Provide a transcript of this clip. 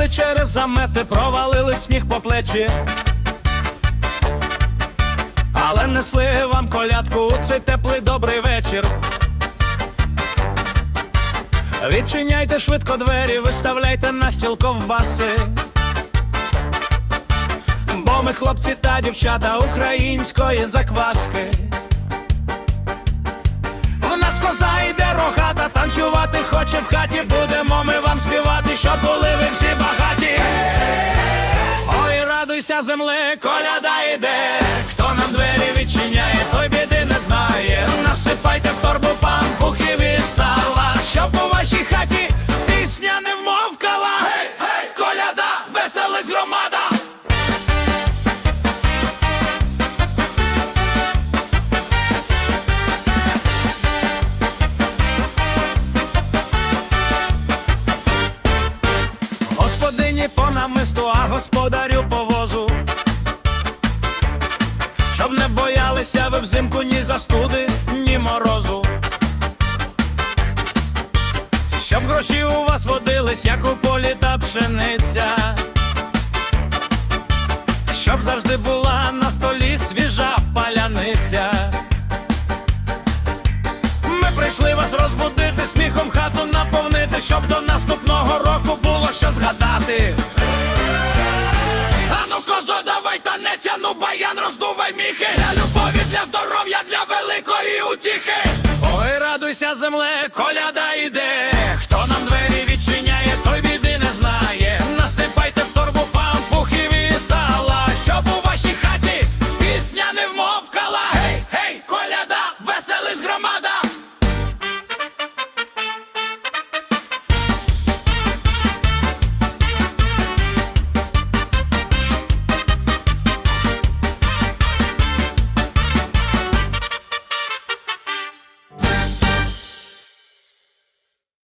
через замети провалили сніг по плечі. Але несли вам колядку у цей теплий добрий вечір. Відчиняйте швидко двері, виставляйте на стіл ковбаси. Бо ми хлопці та дівчата української закваски. У нас коза йде рогата, танцювати хоче в хаті. Будемо ми Ой, земле, коляда йде. Хто нам двері відчиняє, той біди не знає. Насипайте в торбу пампухів і сала, щоб у вашій хаті пісня не вмовкала. Коляда, веселись громада. Господині по намисту, а господарю боялися ви взимку ні застуди, ні морозу. Щоб гроші у вас водились, як у полі та пшениця. Щоб завжди була на столі свіжа паляниця. Ми прийшли вас розбудити, сміхом хату наповнити, щоб до наступного року було що танець, баян роздувай міхи. Для любові, для здоров'я, для великої утіхи. Ой, радуйся, земле, коляда йде